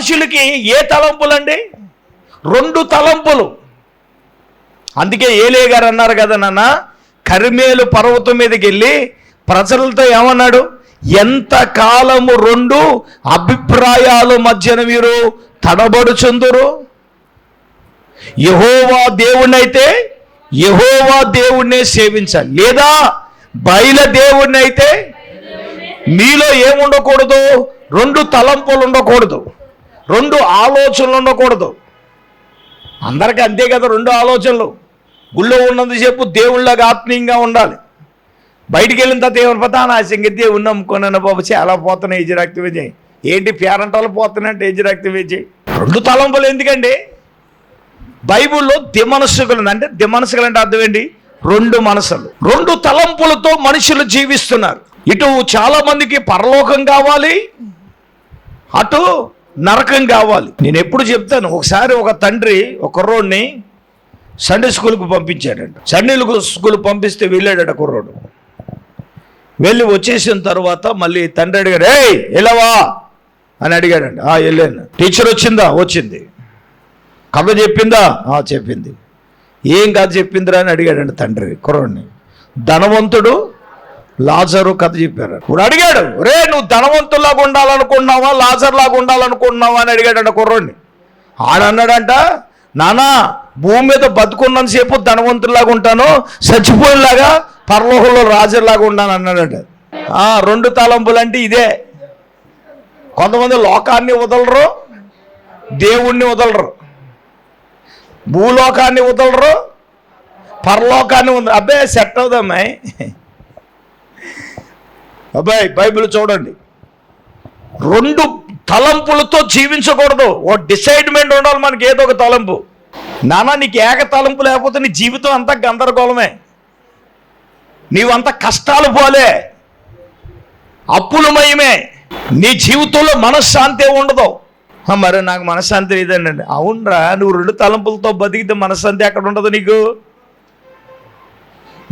మనుషులకి ఏ తలంపులండి? రెండు తలంపులు. అందుకే ఏలే గారు అన్నారు కదా నాన్న కరిమేలు పర్వతం మీదకి వెళ్ళి ప్రజలతో ఏమన్నాడు? ఎంత కాలము రెండు అభిప్రాయాల మధ్యన మీరు తడబడుచుందురు? యహోవా దేవుణ్ణైతే యహోవా దేవుణ్ణే సేవించాలి. లేదా బయల దేవుణ్ణైతే మీలో ఏముండకూడదు? రెండు తలంపులు ఉండకూడదు. రెండు ఆలోచనలు ఉండకూడదు. అందరికీ అంతే కదా రెండు ఆలోచనలు. గుళ్ళో ఉన్నంతసేపు దేవుళ్ళగా ఆత్మీయంగా ఉండాలి. బయటికి వెళ్ళిన తర్వాత ఏమని పోతా నా సింగతి దేవుణ్ణి బాబు చాలా పోతున్నాయి ఏజ్ రక్త విజయ్. ఏంటి పేరంటాలు పోతున్నాయంటే ఏజ్ రక్త విజయ్? రెండు తలంపులు ఎందుకండి? బైబిల్లో దిమనసుకులు అంటే దిమనసుకులు అంటే అర్థం ఏంటి? రెండు మనసులు. రెండు తలంపులతో మనుషులు జీవిస్తున్నారు. ఇటు చాలా మందికి పరలోకం కావాలి. అటు నరకం కావాలి. నేను ఎప్పుడు చెప్తాను ఒకసారి ఒక తండ్రి ఒక కుర్రోడిని సండే స్కూల్కి పంపించాడంట. సండే స్కూల్ పంపిస్తే వెళ్ళాడట కుర్రోడు. వెళ్ళి వచ్చేసిన తర్వాత మళ్ళీ తండ్రి అడిగాడు ఏయ్ వెళ్ళవా? అని అడిగాడండి "ఆ, వెళ్ళాను. టీచర్ వచ్చిందా? వచ్చింది. కథ చెప్పిందా? "ఆ, చెప్పింది. ఏం కథ చెప్పిందిరా? అని అడిగాడండి తండ్రి కుర్రోడిని. ధనవంతుడు లాజరు కథ చెప్పారు. ఇప్పుడు అడిగాడు రే నువ్వు ధనవంతుల్లాగా ఉండాలనుకున్నావా లాజర్ లాగా ఉండాలనుకున్నావా అని అడిగాడంట కుర్రోడిని. ఆడన్నాడంట నానా భూమి మీద బతుకున్నంతసేపు ధనవంతుల్లాగా ఉంటాను చచ్చిపోయేలాగా పరలోకంలో రాజులాగా ఉన్నాను అన్నాడంట. రెండు తలంపులు అంటే ఇదే. కొంతమంది లోకాన్ని వదలరు దేవుణ్ణి వదలరు. భూలోకాన్ని వదలరు పరలోకాన్ని వదలరు. అబ్బే సెట్ అవుదమ్మాయి. అబ్బాయి బైబిల్ చూడండి. రెండు తలంపులతో జీవించకూడదు. ఓ డిసైడ్మెంట్ ఉండాలి మనకి ఏదో ఒక తలంపు. నానా నీకు ఏక తలంపు లేకపోతే నీ జీవితం అంతా గందరగోళమే. నీవంత కష్టాలు పోలే. అప్పులమయమే. నీ జీవితంలో మనశ్శాంతి ఉండదు. మరి నాకు మనశ్శాంతి లేదండి. అవునరా నువ్వు రెండు తలంపులతో బతికితే మనశ్శాంతి ఎక్కడ ఉండదు నీకు?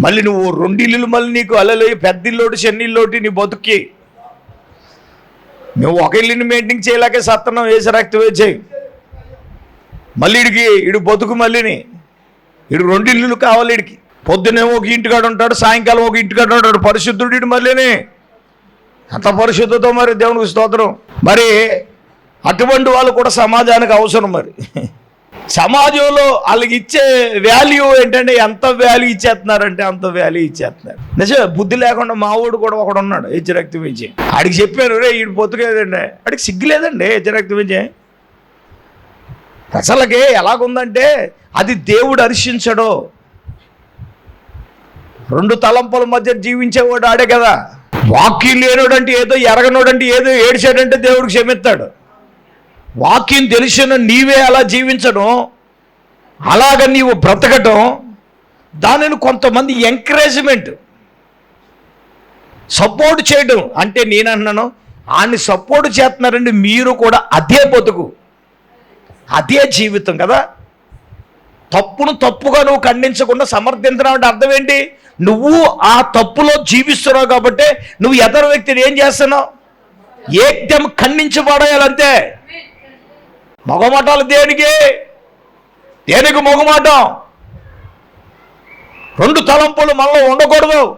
మళ్ళీ నువ్వు రెండిల్లు మళ్ళీ నీకు అల్లలు పెద్ద చెన్నిల్లోటి నీ బతుక్కి. నువ్వు ఒక ఇల్లుని మెయింటైన్ చేయలేక సత్తనం వేసి రక్తం వేసేయి మళ్ళీ ఇడికి ఇడు బతుకు మళ్ళీని ఇడు రెండు ఇల్లులు కావాలి ఇడికి. పొద్దునే ఒక ఇంటికాడ ఉంటాడు సాయంకాలం ఒక ఇంటికాడ ఉంటాడు పరిశుద్ధుడు ఇడు మళ్ళీని అంత పరిశుద్ధతో మరి దేవునికి స్తోత్రం. మరి అటువంటి వాళ్ళు కూడా సమాజానికి అవసరం మరి. సమాజంలో వాళ్ళకి ఇచ్చే వాల్యూ ఏంటంటే ఎంత వాల్యూ ఇచ్చేస్తున్నారంటే అంత వాల్యూ ఇచ్చేస్తున్నారు. నిజమే బుద్ధి లేకుండా మా ఊడు కూడా ఒకడు ఉన్నాడు హెచ్చరక్తి మించి ఆడికి చెప్పాను రే ఈడు బతుకేదండి ఆడికి సిగ్గులేదండి లేదండి రక్తం విజయ్ ప్రజలకి ఎలాగుందంటే అది దేవుడు హర్షించడు. రెండు తలంపుల మధ్య జీవించేవాడు ఆడే కదా. వాక్యం లేనోడంటే ఏదో ఎరగనోడంటే ఏదో ఏడిచాడంటే దేవుడికి క్షమిస్తాడు. వాక్యం తెలిసిన నీవే అలా జీవించడం అలాగ నీవు బ్రతకటం దానిని కొంతమంది ఎంకరేజ్మెంట్ సపోర్ట్ చేయడం. అంటే నేను ఆయన్ని సపోర్ట్ చేస్తున్నారండి మీరు కూడా అదే బతుకు. అదే జీవితం కదా. తప్పును తప్పుగా నువ్వు ఖండించకుండా సమర్థించడం అంటే అర్థం ఏంటి? నువ్వు ఆ తప్పులో జీవిస్తున్నావు కాబట్టి నువ్వు ఇతర వ్యక్తిని ఏం చేస్తున్నావు? ఏకదం ఖండించబడాలంతే మొగమటాలు దేనికి? దేనికి మొగమాటం? రెండు తలంపులు మనలో ఉండకూడదు.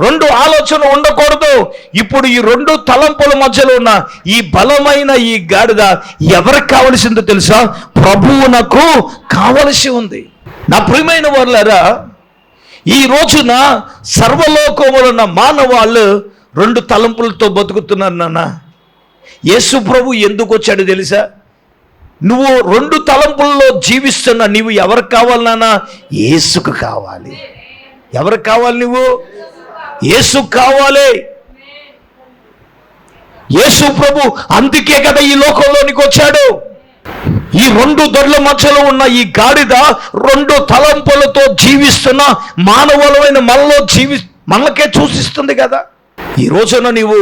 రెండు ఆలోచన ఉండకూడదు. ఇప్పుడు ఈ రెండు తలంపుల మధ్యలో ఉన్న ఈ బలమైన ఈ గాడిద ఎవరికి కావలసిందో తెలుసా? ప్రభువునకు కావలసి ఉంది. నా ప్రియమైన వాళ్ళరా ఈ రోజున సర్వలోకములు ఉన్న మానవాళ్ళు రెండు తలంపులతో బతుకుతున్నారు నాన్న. యేసు ప్రభు ఎందుకు వచ్చాడు తెలుసా? నువ్వు రెండు తలంపుల్లో జీవిస్తున్నా నీవు ఎవరికి కావాలి నాన్న? యేసుకు కావాలి. ఎవరికి కావాలి నువ్వు? యేసు కావాలి. యేసు ప్రభు అందుకే కదా ఈ లోకంలోనికి వచ్చాడు. ఈ రెండు దొడ్ల మధ్యలో ఉన్న ఈ గాడిద రెండు తలంపులతో జీవిస్తున్న మానవులమైన మనలో జీవి మనకే చూసిస్తుంది కదా. ఈ రోజున నీవు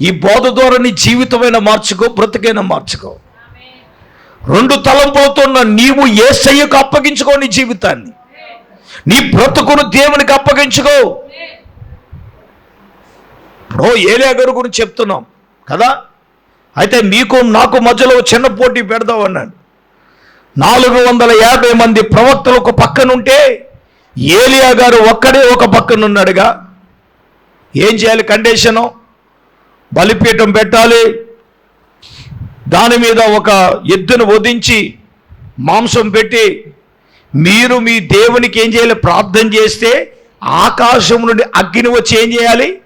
ఈ బోధ ద్వారా నీ జీవితమైన మార్చుకో బ్రతికైనా మార్చుకో. రెండు తలంపులతోన్న నీవు ఏ సయ్యకు అప్పగించుకో నీ జీవితాన్ని. నీ బ్రతుకును దేవునికి అప్పగించుకో. ఇప్పుడు ఏలియా గారి గురించి చెప్తున్నాం కదా? అయితే మీకు నాకు మధ్యలో చిన్న పోటీ పెడదాం అన్నాడు. నాలుగు వందల యాభై మంది ప్రవక్తలు ఒక పక్కనుంటే ఏలియా గారు ఒక్కడే ఒక పక్కనున్నాడుగా ఏం చేయాలి కండిషను బలిపీఠం పెట్టాలి. దాని మీద ఒక ఎద్దును వధించి మాంసం పెట్టి మీరు మీ దేవునికి ఏం చేయాలి? ప్రార్థన చేస్తే ఆకాశం నుండి అగ్ని వచ్చి ఏం చేయాలి?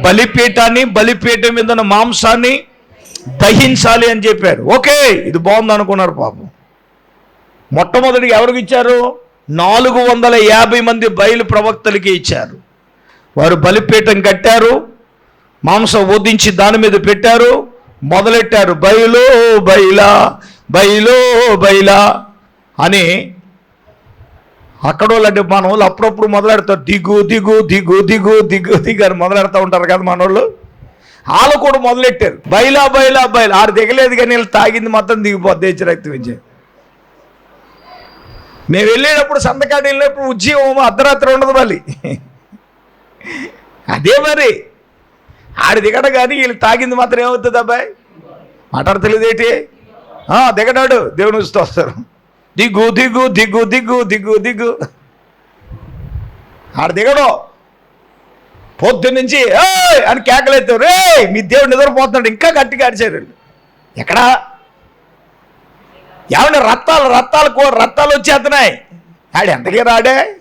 బలిపీఠాన్ని బలిపీఠం మీద ఉన్న మాంసాన్ని దహించాలి అని చెప్పారు. ఓకే ఇది బాగుంది అనుకున్నారు పాపం. మొట్టమొదటిగా ఎవరికి ఇచ్చారు? నాలుగు వందల యాభై మంది బయలు ప్రవక్తలకి ఇచ్చారు. వారు బలిపీఠం కట్టారు. మాంసం వదించి దాని మీద పెట్టారు మొదలెట్టారు బయలో బయలా బయలో బయలా అని అక్కడోళ్ళంటే మన వాళ్ళు అప్పుడప్పుడు మొదలెడతారు. దిగు దిగు దిగు దిగు దిగు దిగు అని మొదలెడతా ఉంటారు కదా మన వాళ్ళు వాళ్ళు కూడా మొదలెట్టారు. బయలా బయలా బయలా ఆడు దిగలేదు కానీ వీళ్ళు తాగింది మొత్తం దిగిపోద్ది హెచ్చు రక్తం మేము వెళ్ళేటప్పుడు సంతకాడు వెళ్ళినప్పుడు ఉద్యోగం అర్ధరాత్రి ఉండదు మళ్ళీ. అదే మరి. ఆడి దిగడ కానీ వీళ్ళు తాగింది మాత్రం ఏమవుతుంది అబ్బాయి? మాట్లాడతలేదేటి ఆ, దిగడాడు. దేవుని వస్తారు దిగు దిగు దిగు దిగు దిగు దిగు. ఆడ దిగడు. పొద్దు నుంచి అని కేకలేస్తారు రే మీ దేవుడు నిద్రపోతున్నాడు. ఇంకా గట్టిగా అడిచారు ఎక్కడా? ఏమన్నా రత్తాలు రత్తాలు కూ రత్తాలు వచ్చేస్తున్నాయి. ఆడు ఎంతకీ రాడే?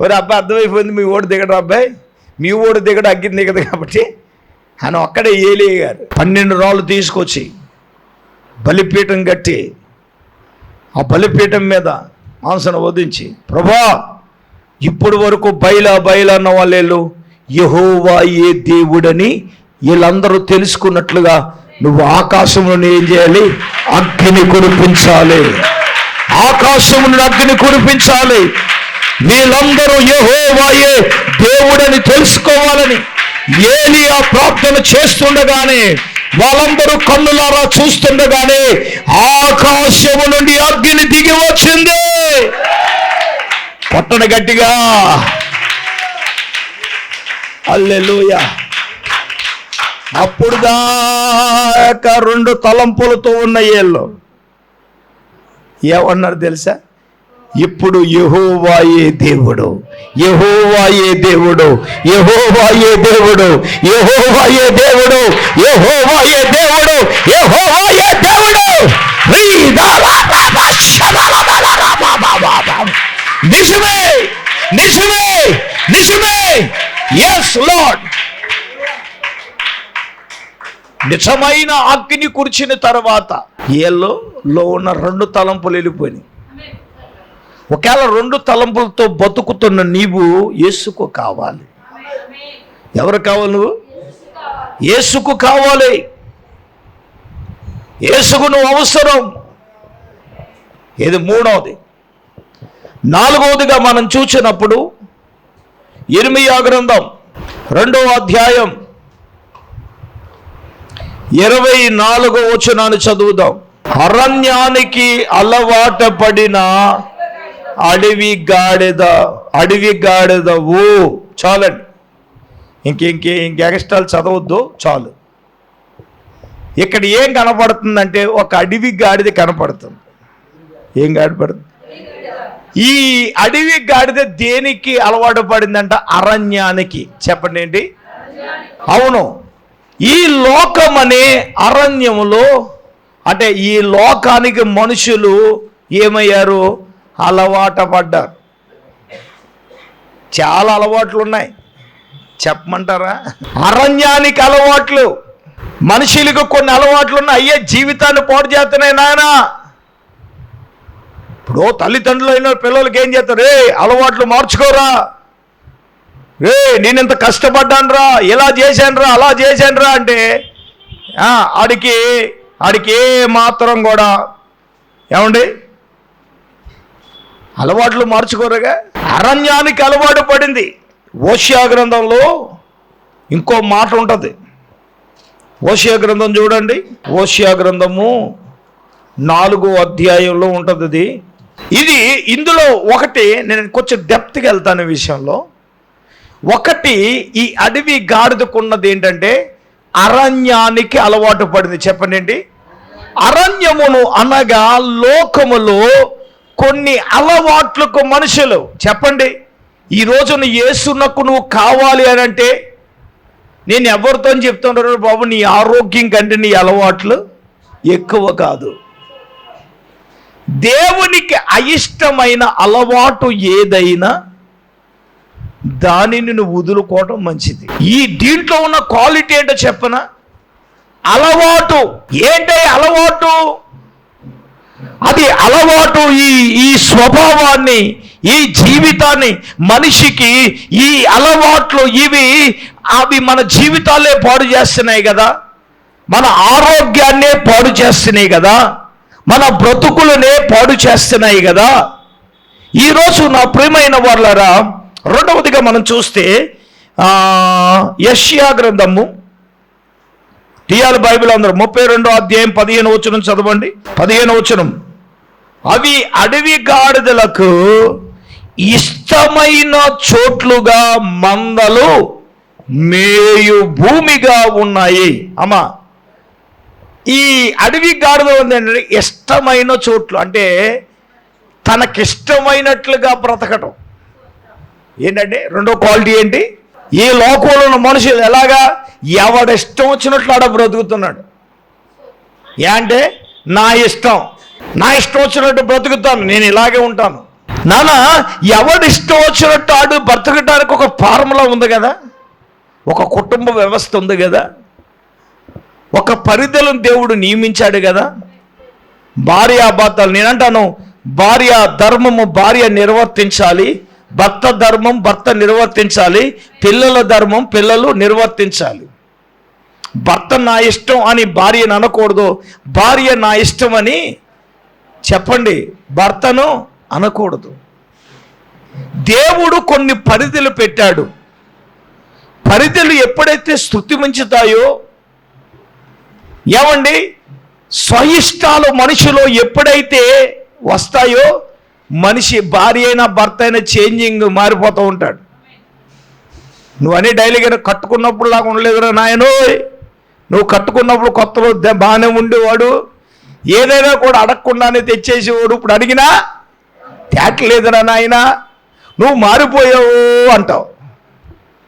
ఒరే అబ్బాయి అర్థమైపోయింది. మీ ఓడి దిగడు అబ్బాయి. మీ ఓడి దిగడు అగ్గి దిగదు కాబట్టి ఆయన ఒక్కడే ఏలే గారు. పన్నెండు రాళ్ళు తీసుకొచ్చి బలిపీఠం కట్టి ఆ బలిపీఠం మీద మాంసను వధించి ప్రభా ఇప్పుడు వరకు బయలా బయలా అన్న వాళ్ళు యహోవా ఏ దేవుడని వీళ్ళందరూ తెలుసుకున్నట్లుగా నువ్వు ఆకాశంలో ఏం చేయాలి? అగ్ని కురిపించాలి. ఆకాశం అగ్గిని అగ్ని కురిపించాలి. వీళ్ళందరూ యహోవాయే దేవుడని తెలుసుకోవాలని ఏలియా ప్రార్థన చేస్తుండగానే వాళ్ళందరూ కన్నులారా చూస్తుండగానే ఆకాశము నుండి అగ్ని దిగి వచ్చింది. పట్టణ గట్టిగా. అల్లెలుయ అప్పుడు దాకా రెండు తలంపులతో ఉన్న ఏళ్ళు. ఏమన్నారు తెలుసా? ఇప్పుడు యహోవాయే దేవుడు యహోవాయే దేవుడు యహోవాయే దేవుడు యహోవాయే దేవుడు యహోవాయే దేవుడు యహోవాయే దేవుడు. నిజమే నిజమే నిజమే. ఎస్ లార్డ్ నిజమైన అగ్ని కురిచిన తర్వాత ఏలో లో ఉన్న రెండు తలంపులు వెళ్ళిపోయినాయి. ఒకవేళ రెండు తలంపులతో బతుకుతున్న నీవు యేసుకు కావాలి. ఎవరు కావాలి నువ్వు? యేసుకు కావాలి. యేసుకు నువ్వు అవసరం. ఇది మూడవది? నాలుగవదిగా మనం చూసినప్పుడు ఇర్మియా గ్రంథం రెండవ అధ్యాయం ఇరవై నాలుగో వచనాన్ని చదువుదాం. అరణ్యానికి అలవాట పడిన అడవి గాడిద అడవి గాడిదవు చాలండి. ఇంక ఇంకే ఇంక ఎక్స్ట్రాలు చదవద్దు చాలు. ఇక్కడ ఏం కనపడుతుందంటే ఒక అడవి గాడిద కనపడుతుంది. ఏం గాడిపడుతుంది ఈ అడవి గాడిద దేనికి అలవాటు పడిందంట? అరణ్యానికి. చెప్పండి ఏంటి? అవును. ఈ లోకం అనే అరణ్యములో అంటే ఈ లోకానికి మనుషులు ఏమయ్యారు? అలవాట పడ్డారు. చాలా అలవాట్లు ఉన్నాయి చెప్పమంటారా? అరణ్యానికి అలవాట్లు. మనుషులకు కొన్ని అలవాట్లు ఉన్నాయి అయ్యే జీవితాన్ని పాడు చేస్తున్నాయి నాయన. ఇప్పుడు తల్లిదండ్రులు అయిన పిల్లలకి ఏం చేస్తారు? రే అలవాట్లు మార్చుకోరా. రే నేను ఇంత కష్టపడ్డాను రా ఇలా చేశాను రా అలా చేశాను రా అంటే ఆడికి ఆడికి ఏ మాత్రం కూడా ఏమండి? అలవాట్లు మార్చుకోరగా? అరణ్యానికి అలవాటు పడింది. ఓషియా గ్రంథంలో ఇంకో మాట ఉంటుంది. ఓషియా గ్రంథం చూడండి. ఓషియా గ్రంథము నాలుగో అధ్యాయంలో ఉంటుంది ఇది. ఇది ఇందులో ఒకటి నేను కొంచెం డెప్త్కి వెళ్తాను విషయంలో. ఒకటి ఈ అడవి గాడిదకున్నది ఏంటంటే అరణ్యానికి అలవాటు పడింది. చెప్పండి అరణ్యమును అనగా లోకములో కొన్ని అలవాట్లకు మనుషులు. చెప్పండి. ఈ రోజున ఏసునకు నువ్వు కావాలి అని అంటే నేను ఎవరితో చెప్తుంటారు బాబు నీ ఆరోగ్యం కంటే నీ అలవాట్లు ఎక్కువ కాదు. దేవునికి అయిష్టమైన అలవాటు ఏదైనా దానిని నువ్వు వదులుకోవటం మంచిది. ఈ దీంట్లో ఉన్న క్వాలిటీ ఏంటో చెప్పనా? అలవాటు. ఏంటి అలవాటు? అది అలవాటు ఈ ఈ స్వభావాన్ని ఈ జీవితాన్ని మనిషికి ఈ అలవాట్లు ఇవి అవి మన జీవితాలే పాడు చేస్తున్నాయి కదా. మన ఆరోగ్యాన్నే పాడు చేస్తున్నాయి కదా. మన బ్రతుకులనే పాడు చేస్తున్నాయి కదా. ఈరోజు నా ప్రియమైన వాళ్ళరా రెండవదిగా మనం చూస్తే ఆ, గ్రంథము టిఆర్ బైబిల్ అందరూ ముప్పై రెండో అధ్యాయం పదిహేను వచనం చదవండి. పదిహేను వచనం. అవి అడవి గాడిదలకు ఇష్టమైన చోట్లుగా మందలు మేయు భూమిగా ఉన్నాయి. అమ్మా ఈ అడవి గాడిద ఏంటంటే ఇష్టమైన చోట్లు అంటే తనకిష్టమైనట్లుగా బ్రతకటం. ఏంటంటే రెండో క్వాలిటీ ఏంటి? ఈ లోకంలో ఉన్న మనుషులు ఎలాగా? ఎవడిష్టం వచ్చినట్లు ఆడ బ్రతుకుతున్నాడు. ఏ అంటే నా ఇష్టం. నా ఇష్టం వచ్చినట్టు బ్రతుకుతాను నేను ఇలాగే ఉంటాను. నానా ఎవడు ఎవడిష్టం వచ్చినట్టు ఆడు బ్రతకడానికి ఒక ఫార్ములా ఉంది కదా? ఒక కుటుంబ వ్యవస్థ ఉంది కదా? ఒక పరిధులను దేవుడు నియమించాడు కదా? భార్య భర్తలు నేనంటాను భార్య ధర్మము భార్య నిర్వర్తించాలి భర్త ధర్మం భర్త నిర్వర్తించాలి పిల్లల ధర్మం పిల్లలు నిర్వర్తించాలి. భర్త నా ఇష్టం అని భార్యను అనకూడదు భార్య నా ఇష్టం అని చెప్పండి భర్తను అనకూడదు. దేవుడు కొన్ని పరిధులు పెట్టాడు. పరిధులు ఎప్పుడైతే స్థుతి మించుతాయో ఏమండి? స్వయిష్టాలు మనిషిలో ఎప్పుడైతే వస్తాయో మనిషి భార్య అయినా భర్త అయినా చేంజింగ్ మారిపోతూ ఉంటాడు. నువ్వు అనే డైలీగా కట్టుకున్నప్పుడు లాగా ఉండలేదురా నాయనో నువ్వు కట్టుకున్నప్పుడు కొత్తలో బాగానే ఉండేవాడు. ఏదైనా కూడా అడగకుండానే తెచ్చేసేవాడు. ఇప్పుడు అడిగినా తేటలేదురా నాయన నువ్వు మారిపోయావు అంటావు.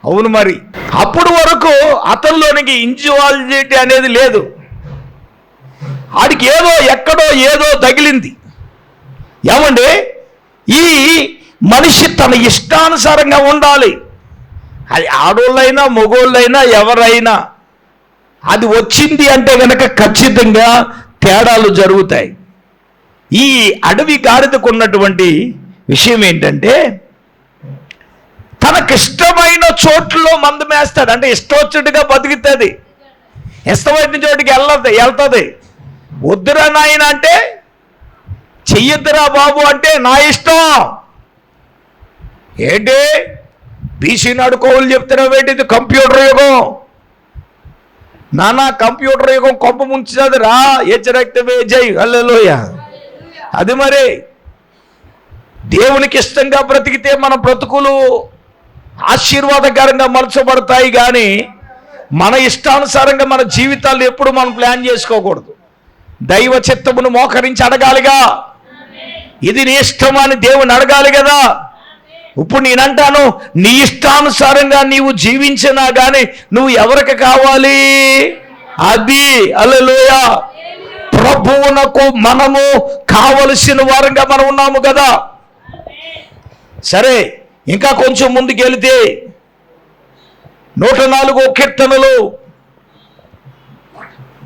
అవును మరి. అప్పుడు వరకు అతనిలోనికి ఇంజువాలిటీ అనేది లేదు. ఆడికి ఏదో ఎక్కడో ఏదో తగిలింది. ఏమండి? ఈ మనిషి తన ఇష్టానుసారంగా ఉండాలి. అది ఆడోళ్ళైనా మగోళ్ళైనా ఎవరైనా. అది వచ్చింది అంటే కనుక ఖచ్చితంగా తేడాలు జరుగుతాయి. ఈ అడవి గాడిదకు ఉన్నటువంటి విషయం ఏంటంటే తనకిష్టమైన చోట్లో మందు మేస్తాడు. అంటే ఇష్టం వచ్చినట్టుగా బతుకుతుంది ఇష్టమైన చోటికి వెళ్ళదు వెళ్తుంది. వద్దురా నాయన అంటే చెయ్యొద్దురా బాబు అంటే నా ఇష్టం. ఏంటి? బీసీ నడుకోవాలి చెప్తున్నావు ఏంటి? ఇది కంప్యూటర్ యుగం. నానా కంప్యూటర్ యుగం కొంప ముంచినది రా. హెచ్చరక్తమే జై. అల్లెలోయ అది మరి దేవునికి ఇష్టంగా బ్రతికితే మన బ్రతుకులు ఆశీర్వాదకరంగా మలచబడతాయి కానీ మన ఇష్టానుసారంగా మన జీవితాలు ఎప్పుడు మనం ప్లాన్ చేసుకోకూడదు. దైవ చిత్తమును మోకరించి అడగాలిగా. ఇది నీ ఇష్టం అని దేవుని అడగాలి కదా. ఇప్పుడు నేనంటాను నీ ఇష్టానుసారంగా నీవు జీవించినా కానీ నువ్వు ఎవరికి కావాలి? అది అలలోయ ప్రభువునకు మనము కావలసిన వారంగా మనం ఉన్నాము కదా. సరే ఇంకా కొంచెం ముందుకెళితే నూట నాలుగో కీర్తనలు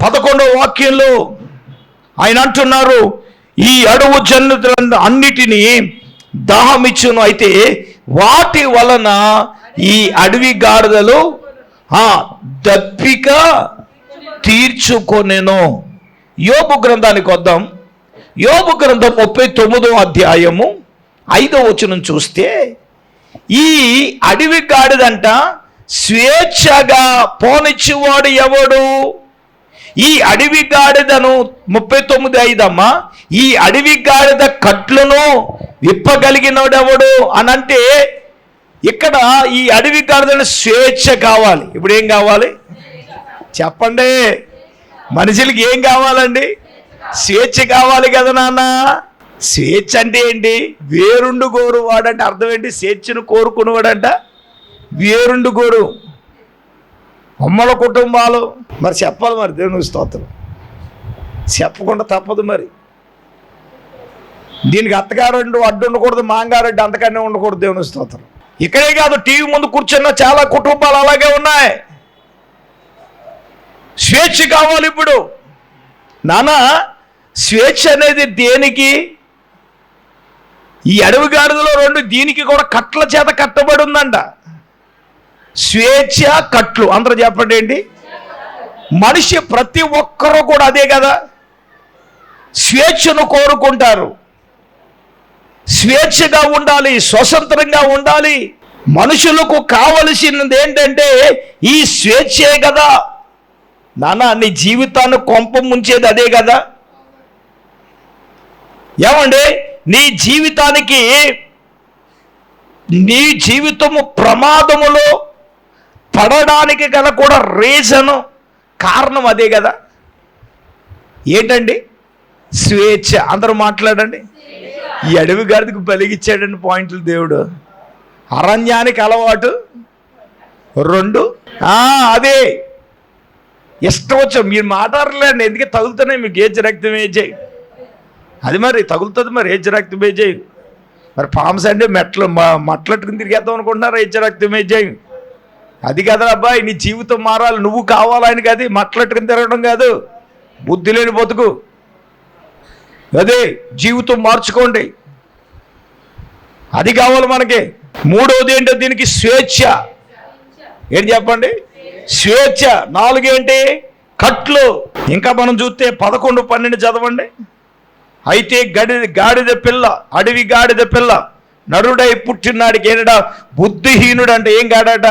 పదకొండవ వాక్యంలో ఆయన అంటున్నారు ఈ అడవు జన్నులను అన్నిటినీ దాహమిచ్చును అయితే వాటి వలన ఈ అడవి గాడిదలు ఆ దప్పిక తీర్చుకొనెను. యోపు గ్రంథానికి వద్దాం. యోపు గ్రంథం ముప్పై తొమ్మిదో అధ్యాయము ఐదో వచనం చూస్తే ఈ అడవి గాడిదంట స్వేచ్ఛగా పోనిచ్చేవాడు ఎవడు? ఈ అడవి గాడిదను ముప్పై తొమ్మిది ఐదమ్మా ఈ అడవి గాడిద కట్లను విప్పగలిగినోడెవడు అని అంటే ఇక్కడ ఈ అడవి గాడిదను స్వేచ్ఛ కావాలి. ఇప్పుడు ఏం కావాలి? చెప్పండి. మనుషులకి ఏం కావాలండి? స్వేచ్ఛ కావాలి కదా నాన్న. స్వేచ్ఛ అంటే ఏంటి? వేరుండు గోరు వాడంటే అర్థం ఏంటి? స్వేచ్ఛను కోరుకునేవాడంట వేరుండు గోరు. అమ్మల కుటుంబాలు. మరి చెప్పాలి మరి దేవుని స్తోత్రం. చెప్పకుండా తప్పదు మరి. దీనికి అత్తగారు అడ్డు ఉండకూడదు మాంగారెడ్డి అంతకన్నా ఉండకూడదు దేవుని స్తోత్రం. ఇక్కడే కాదు టీవీ ముందు కూర్చున్న చాలా కుటుంబాలు అలాగే ఉన్నాయి. స్వేచ్ఛ కావాలి ఇప్పుడు. నానా స్వేచ్ఛ అనేది దేనికి? ఈ అడవి గాడిదలో రెండు దీనికి కూడా కట్ల చేత కట్టబడి ఉందంట. స్వేచ్ఛ కట్లు. అందరూ చెప్పండి ఏంటి? మనిషి ప్రతి ఒక్కరూ కూడా అదే కదా. స్వేచ్ఛను కోరుకుంటారు. స్వేచ్ఛగా ఉండాలి స్వతంత్రంగా ఉండాలి. మనుషులకు కావలసినది ఏంటంటే ఈ స్వేచ్ఛే కదా. నాన్న నీ జీవితాన్ని కొంప ముంచేది అదే కదా. ఏమండి? నీ జీవితానికి నీ జీవితము ప్రమాదములో పడడానికి గల కూడా రీజను కారణం అదే కదా. ఏంటండి? స్వేచ్ఛ. అందరూ మాట్లాడండి. ఈ అడవి గాడికి బలిగిచ్చాడండి పాయింట్లు దేవుడు. అరణ్యానికి అలవాటు? రెండు? అదే. ఇష్టం వచ్చాం? మీరు మాట్లాడలేండి ఎందుకే తగులుతున్నాయి మీకు ఏజ్ రక్తం చేయి అది మరి తగులుతుంది మరి ఏజ్ రక్తం చేయి మరి పామ్స్ అంటే మెట్లు మ- మట్లట్టుకుని తిరిగేద్దాం అనుకుంటున్నారా ఏజ్ రక్తం చేయి అది కదా అబ్బాయి నీ జీవితం మారాలి. నువ్వు కావాలని కాదు మట్లట్టుకుని తిరగడం కాదు. బుద్ధి లేని బతుకు. అదే జీవితం మార్చుకోండి. అది కావాలి మనకి. మూడోది ఏంటో దీనికి స్వేచ్ఛ. ఏంటి చెప్పండి? స్వేచ్ఛ. నాలుగేంటి కట్లు. ఇంకా మనం చూస్తే పదకొండు పన్నెండు చదవండి. అయితే గడి గాడిద పిల్ల అడవి గాడిద పిల్ల నరుడై పుట్టినాడికి ఏంటట బుద్ధిహీనుడు అంటే ఏం కాడట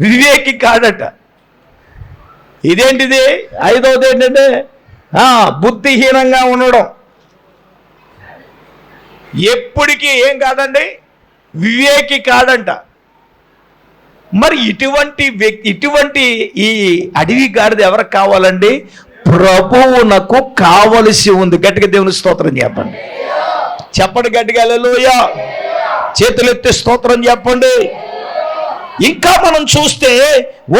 వివేకి కాడట ఇదేంటిది? ఐదవది ఏంటంటే బుద్ధిహీనంగా ఉండడం. ఎప్పటికీ ఏం కాదండి? వివేకి కాడంట మరి ఇటువంటి వ్యక్తి ఇటువంటి ఈ అడవి గాడిది ఎవరికి కావాలండి? ప్రభువునకు కావలసి ఉంది. గట్టిగా దేవుని స్తోత్రం చెప్పండి. చెప్పండి గట్టిగా లోయ చేతులెత్తి స్తోత్రం చెప్పండి. ఇంకా మనం చూస్తే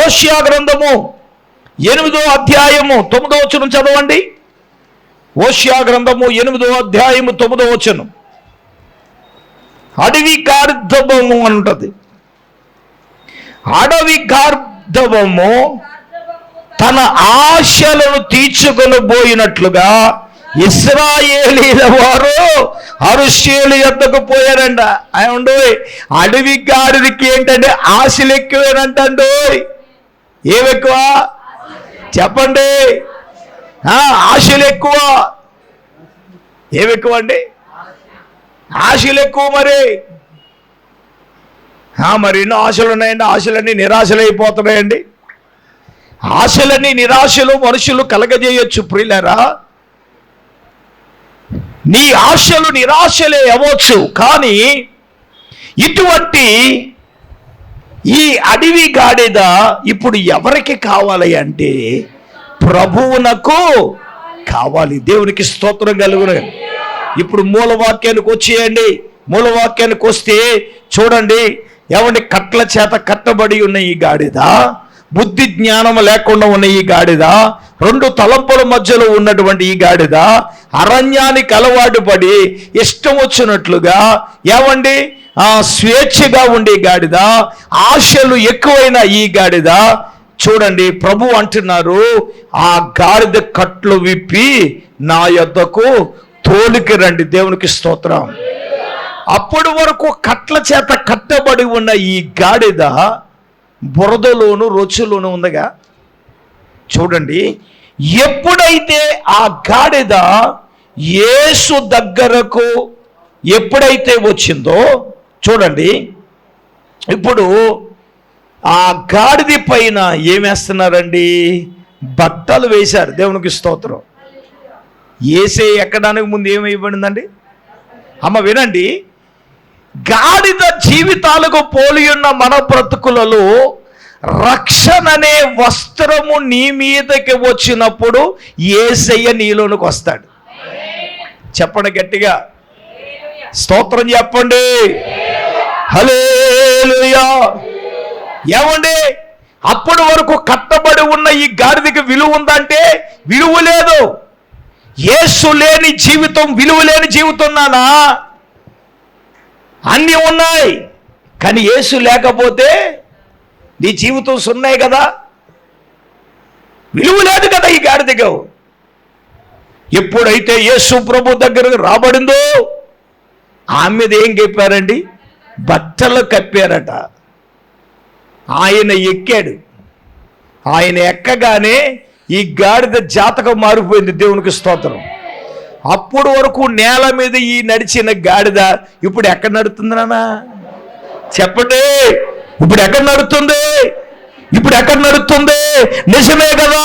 ఓషియా గ్రంథము ఎనిమిదో అధ్యాయము తొమ్మిదో వచనం చదవండి. ఓషియా గ్రంథము ఎనిమిదో అధ్యాయము తొమ్మిదో వచనం. అడవి గార్ధబము అని ఉంటుంది అడవి గార్ధబము తన ఆశలను తీర్చుకొని పోయినట్లుగా ఇస్రాయేలీల వారు అరుష్యులు ఎద్దకు పోయారంట. అయ్యండు అడవి గారికి ఏంటంటే ఆశలు ఎక్కువేనంటండు ఏవెక్కువ చెప్పండి. ఆశలు ఎక్కువ. ఏమెక్కువ అండి? ఆశలు ఎక్కువ మరి. మరి ఎన్నో ఆశలు ఉన్నాయండి. ఆశలన్నీ నిరాశలు అయిపోతున్నాయండి. ఆశలన్నీ నిరాశలు మనుషులు కలగజేయొచ్చు ప్రియులరా. నీ ఆశలు నిరాశలే అవ్వచ్చు. కానీ ఇటువంటి ఈ అడవి గాడిద ఇప్పుడు ఎవరికి కావాలి అంటే ప్రభువునకు కావాలి. దేవునికి స్తోత్రం కలుగును. ఇప్పుడు మూలవాక్యానికి వచ్చేయండి. మూలవాక్యానికి వస్తే చూడండి. ఏమండి కట్ల చేత కట్టబడి ఉన్న ఈ గాడిద బుద్ధి జ్ఞానం లేకుండా ఉన్న ఈ గాడిద రెండు తలంపుల మధ్యలో ఉన్నటువంటి ఈ గాడిద అరణ్యానికి అలవాటు పడి ఇష్టం వచ్చినట్లుగా ఏమండి ఆ స్వేచ్ఛగా ఉండే గాడిద ఆశలు ఎక్కువైన ఈ గాడిద చూడండి ప్రభు అంటున్నారు ఆ గాడిద కట్లు విప్పి నా యొద్దకు తోలికి రండి. దేవునికి స్తోత్రం. అప్పటి వరకు కట్ల చేత కట్టబడి ఉన్న ఈ గాడిద బురదలోను రొచ్చులోను ఉందిగా. చూడండి ఎప్పుడైతే ఆ గాడిద యేసు దగ్గరకు ఎప్పుడైతే వచ్చిందో చూడండి. ఇప్పుడు ఆ గాడిద పైన ఏమేస్తున్నారండి? బట్టలు వేశారు. దేవునికి స్తోత్రం. ఏసే ఎక్కడానికి ముందు ఏమైబడిందండి అమ్మ వినండి. గాడిద జీవితాలకు పోలి ఉన్న మన బ్రతుకులలో రక్షణ అనే వస్త్రము నీ మీదకి వచ్చినప్పుడు ఏసయ్య నీలోనికి వస్తాడు. చెప్పండి గట్టిగా. స్తోత్రం చెప్పండి. హలేలుయా ఏమండి? అప్పటి వరకు కట్టబడి ఉన్న ఈ గాడిదకి విలువ ఉందంటే విలువ లేదు. యేసు లేని జీవితం విలువ లేని జీవితం నానా. అన్నీ ఉన్నాయి. కానీ యేసు లేకపోతే నీ జీవితం సున్నాయి కదా. విలువ లేదు కదా ఈ గాడిదకు. ఎప్పుడైతే యేసు ప్రభు దగ్గరకు రాబడిందో ఆమె మీద ఏం చెప్పారండి? బట్టలు కప్పారట. ఆయన ఎక్కాడు. ఆయన ఎక్కగానే ఈ గాడిద జాతకం మారిపోయింది దేవునికి స్తోత్రం. అప్పుడు వరకు నేల మీద ఈ నడిచిన గాడిద ఇప్పుడు ఎక్కడ నడుతుంది నానా చెప్పండి. ఇప్పుడు ఎక్కడ నడుస్తుంది ఇప్పుడు ఎక్కడ నడుస్తుంది? నిజమే కదా?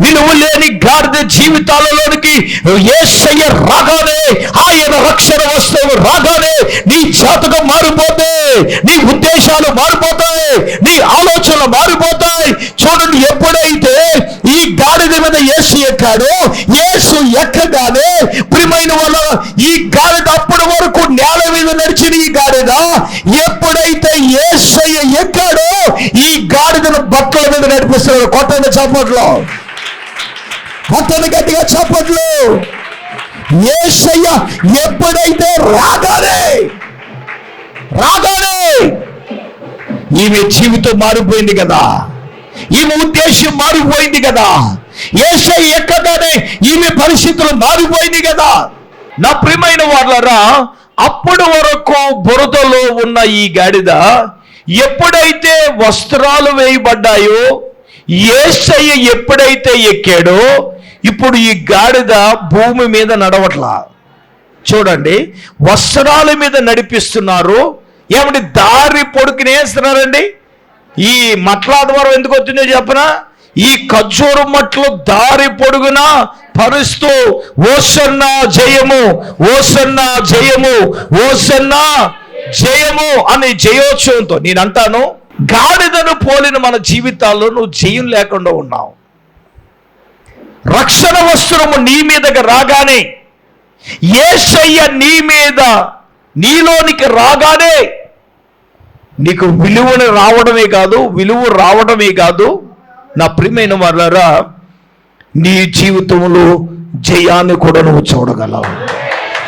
విలువ లేని గాడిద జీవితాలలోనికి ఏసయ్య రాగానే ఆయన రక్షణ వస్తువు రాగానే నీ జాతకం మారిపోతే నీ ఉద్దేశాలు మారిపోతాయి నీ ఆలోచనలు మారిపోతాయి. చూడండి ఎప్పుడైతే ఈ గాడిద మీద ఏసు ఎక్కాడో ఏసు ఎక్కగానే ప్రియమైన వల్ల ఈ గాడిద అప్పటి వరకు నేల మీద నడిచిన ఈ గాడిద ఎప్పుడైతే యేసయ్య ఎక్కాడో ఈ గాడిదను బట్టల మీద నడిపిస్తున్నాడు కొట్టండి చప్పట్లు. కొట్టండి గట్టిగా చప్పట్లు. యేసయ్య ఎప్పుడైతే రాగానే రాగానే ఈమె జీవితం మారిపోయింది కదా. ఈమె ఉద్దేశం మారిపోయింది కదా. ఏసై ఎక్కగానే ఈమె పరిస్థితులు మారిపోయింది కదా. నా ప్రియమైన వాళ్ళరా అప్పటి వరకు బురదలో ఉన్న ఈ గాడిద ఎప్పుడైతే వస్త్రాలు వేయబడ్డాయో ఏసయ్య ఎప్పుడైతే ఎక్కాడో ఇప్పుడు ఈ గాడిద భూమి మీద నడవట్లా. చూడండి వస్త్రాల మీద నడిపిస్తున్నారు. ఏమంటే దారి పొడుకునేస్తున్నారండి ఈ మట్ల ఆదివారం ఎందుకు వచ్చిందో చెప్పనా? ఈ ఖర్జూరు మట్లు దారి పొడుగున పరుస్తూ ఓసన్న జయము ఓసన్న జయము ఓసన్నా జయము అని జయోత్సవంతో నేను అంటాను గాడిదను పోలిన మన జీవితాల్లో నువ్వు జయం లేకుండా ఉన్నావు. రక్షణ వస్త్రము నీ మీదకి రాగానే ఏసయ్య నీ మీద నీలోనికి రాగానే నీకు విలువని రావడమే కాదు విలువ రావడమే కాదు. నా ప్రియమైన వాళ్ళరా నీ జీవితంలో జయాన్ని కూడా నువ్వు చూడగలవు.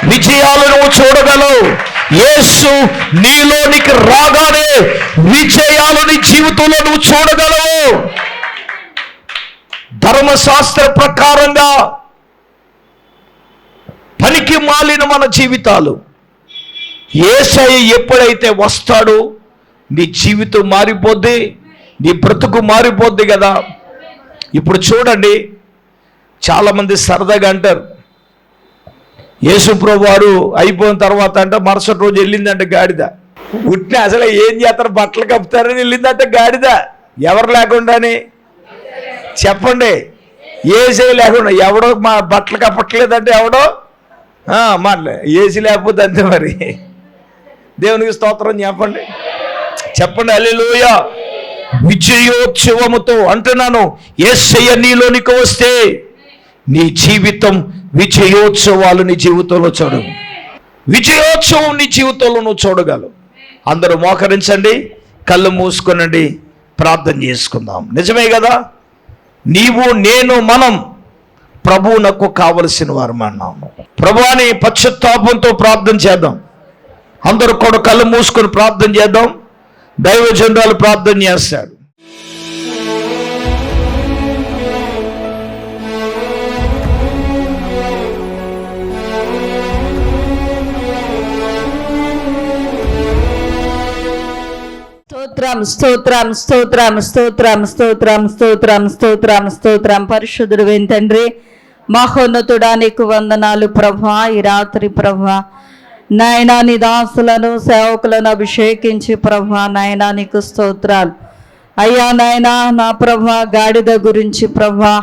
విజయాలు నువ్వు చూడగలవు. యేసు నీలోనికి రాగానే విజయాలు నీ జీవితంలో నువ్వు చూడగలవు. ధర్మశాస్త్ర ప్రకారంగా పనికి మాలిన మన జీవితాలు. ఏసై ఎప్పుడైతే వస్తాడో నీ జీవితం మారిపోద్ది నీ బ్రతుకు మారిపోద్ది కదా. ఇప్పుడు చూడండి చాలామంది సరదాగా అంటారు యేసుప్రభు వారు అయిపోయిన తర్వాత అంటే మరుసటి రోజు వెళ్ళిందంటే గాడిద. ఉట్టిన అసలు ఏం చేస్తారు? బట్టలు కప్పుతారని వెళ్ళిందంటే గాడిద. ఎవరు లేకుండాని? చెప్పండి. ఏసీ లేకుండా ఎవడో మా బట్టలు కప్పట్లేదంటే ఎవడో? ఆ, మాట్లే ఏసీ లేకపోతే అంతే మరి. దేవునికి స్తోత్రం చెప్పండి. చెప్పండి అల్లెలూయ విజయోత్సవముతో అంటున్నాను ఏసయ్య నీలోనికి వస్తే నీ జీవితం విజయోత్సవాలు నీ జీవితంలో చూడు. విజయోత్సవం నీ జీవితంలో నువ్వు చూడగలవు. అందరూ మోకరించండి కళ్ళు మూసుకొనండి ప్రార్థన చేసుకుందాం. నిజమే కదా? నీవు నేను మనం ప్రభువునకు కావలసిన వారు అన్నాము ప్రభు అని పశ్చత్తాపంతో ప్రార్థన చేద్దాం. అందరూ కూడా కళ్ళు మూసుకొని ప్రార్థన చేద్దాం. దైవజనురాలు ప్రార్థన చేస్తాడు స్తోత్రం స్తోత్రం స్తోత్రం స్తోత్రం స్తోత్రం స్తోత్రం స్తోత్రం స్తోత్రం. పరిశుద్ధుడు తండ్రి మహోన్నతుడా నీకు వందనాలు ప్రభా. ఈ రాత్రి ప్రభా నాయనా నీ దాసులను సేవకులను అభిషేకించి ప్రభా నాయనా నీకు స్తోత్రాలు. అయ్యా నాయనా నా ప్రభా గాడిద గురించి ప్రభా.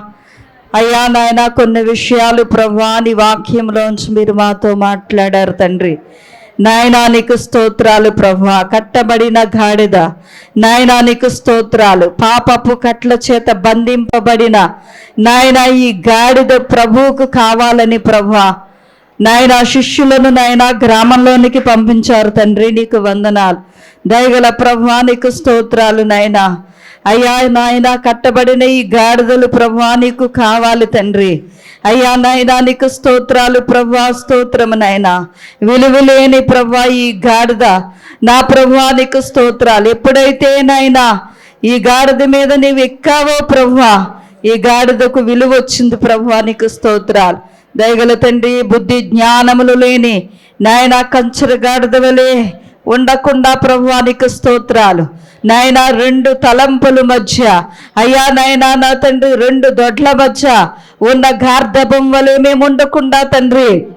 అయ్యా నాయనా కొన్ని విషయాలు ప్రభా నీ వాక్యంలోంచి మీరు మాతో మాట్లాడారు తండ్రి. నాయనా నీకు స్తోత్రాలు ప్రభా కట్టబడిన గాడిద. నాయనా నీకు స్తోత్రాలు. పాపపు కట్ల చేత బంధింపబడిన నాయన ఈ గాడిద ప్రభువుకు కావాలని ప్రభా నాయన శిష్యులను నాయన గ్రామంలోనికి పంపించారు తండ్రి నీకు వందనాలు. దయగల ప్రభా నీకు స్తోత్రాలు నాయనా. అయ్యా నాయన కట్టబడిన ఈ గాడిదలు ప్రభా నీకు కావాలి తండ్రి. అయ్యా నాయనా నీకు స్తోత్రాలు ప్రభా స్తోత్రము నాయనా. విలువలేని ప్రభా ఈ గాడిద. నా ప్రభా నీకు స్తోత్రాలు. ఎప్పుడైతే నాయనా ఈ గాడిద మీద నీవు ఎక్కావో ప్రభా ఈ గాడిదకు విలువ వచ్చింది ప్రభా నీకు స్తోత్రాలు. దయగల తండ్రి బుద్ధి జ్ఞానములు లేని నాయన కంచర గాడిద వలె ఉండకుండా ప్రభువానికి స్తోత్రాలు. నాయన రెండు తలంపుల మధ్య. అయ్యా నాయన నా తండ్రి రెండు దొడ్ల మధ్య. ఉన్న గార్ధపం వలె మేము ఉండకుండా తండ్రి.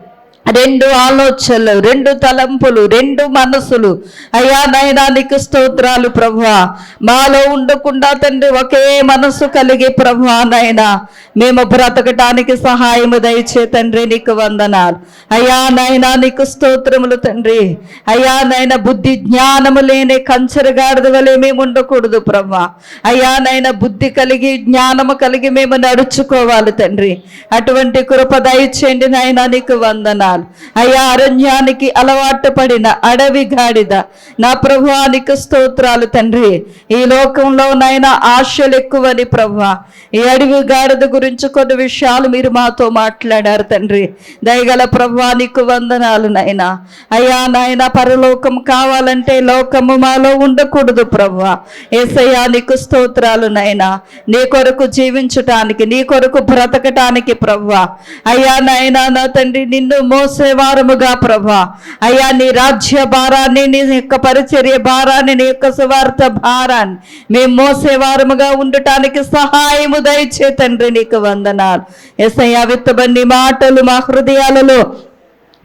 రెండు ఆలోచనలు రెండు తలంపులు రెండు మనసులు. అయ్యా నైనా నీకు స్తోత్రాలు ప్రభా మాలో ఉండకుండా తండ్రి ఒకే మనసు కలిగి ప్రభా నైనా మేము బ్రతకటానికి సహాయము దయచే తండ్రి నీకు వందనాలు. అయ్యా నైనా నీకు స్తోత్రములు తండ్రి. అయ్యా నైనా బుద్ధి జ్ఞానము లేని కంచరగాడిద వలె మేము ఉండకూడదు ప్రభా అయ్యా నైనా బుద్ధి కలిగి జ్ఞానము కలిగి మేము నడుచుకోవాలి తండ్రి. అటువంటి కృప దయచేయండి నాయనా నీకు వందనాలు. అయ్యా అరణ్యానికి అలవాటు పడిన అడవి గాడిద నా ప్రభువానికి స్తోత్రాలు తండ్రి. ఈ లోకంలో నైనా ఆశలు ఎక్కువని ప్రభు ఈ అడవి గాడిద గురించి కొన్ని విషయాలు మీరు మాతో మాట్లాడారు తండ్రి. దయగల ప్రభువానికి వందనాలు నైనా అయ్యా నాయన పరలోకం కావాలంటే లోకము మాలో ఉండకూడదు ప్రభు ఏసయ్యా నీకు స్తోత్రాలు నైనా నీ కొరకు జీవించటానికి నీ కొరకు బ్రతకటానికి ప్రభు అయ్యా నాయన నా తండ్రి నిన్ను మోసేవారముగా ప్రభా. అయ్యా నీ రాజ్య భారాన్ని నీ యొక్క పరిచర్య భారాన్ని నీ యొక్క సువార్త భారాన్ని మేము మోసేవారముగా ఉండటానికి సహాయము దయచే తండ్రి నీకు వందనాలు. ఎస్ అయ్యా విత్తబన్ని మాటలు మా హృదయాలలో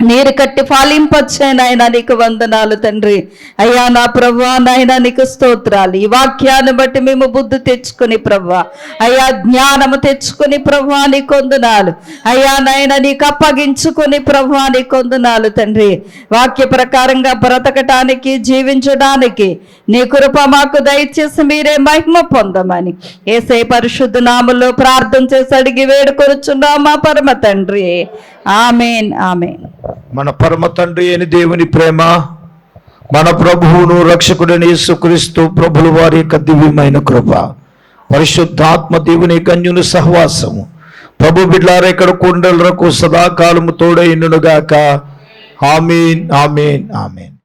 నీరు కట్టి ఫలింపచ్చే నాయన నీకు వందనాలు తండ్రి. అయ్యా నా ప్రభా నాయన నీకు స్తోత్రాలు. ఈ వాక్యాన్ని బట్టి మేము బుద్ధి తెచ్చుకుని ప్రభా. అయ్యా జ్ఞానము తెచ్చుకుని ప్రభా నీ కొందనాలు అయ్యా నాయన నీకు అప్పగించుకుని ప్రభా నీ కొందనాలు తండ్రి. వాక్య ప్రకారంగా బ్రతకటానికి జీవించడానికి నీ కృప మాకు దయచేసి మీరే మహిమ పొందమని. ఏసై పరిశుద్ధ నామంలో ప్రార్థన చేసి అడిగి వేడుకొరుచున్నాం మా పరమ తండ్రి. Amen amen. మన పరమ తండ్రి అని దేవుని ప్రేమ మన ప్రభువును రక్షకుడని యేసుక్రీస్తు ప్రభుల వారి యొక్క దివ్యమైన కృప పరిశుద్ధాత్మ దేవుని కన్యుని సహవాసము. ప్రభు బిడ్లార ఇక్కడ కుండలకు సదాకాలము తోడైండునుగాక ఆమెన్ ఆమెన్ ఆమెన్.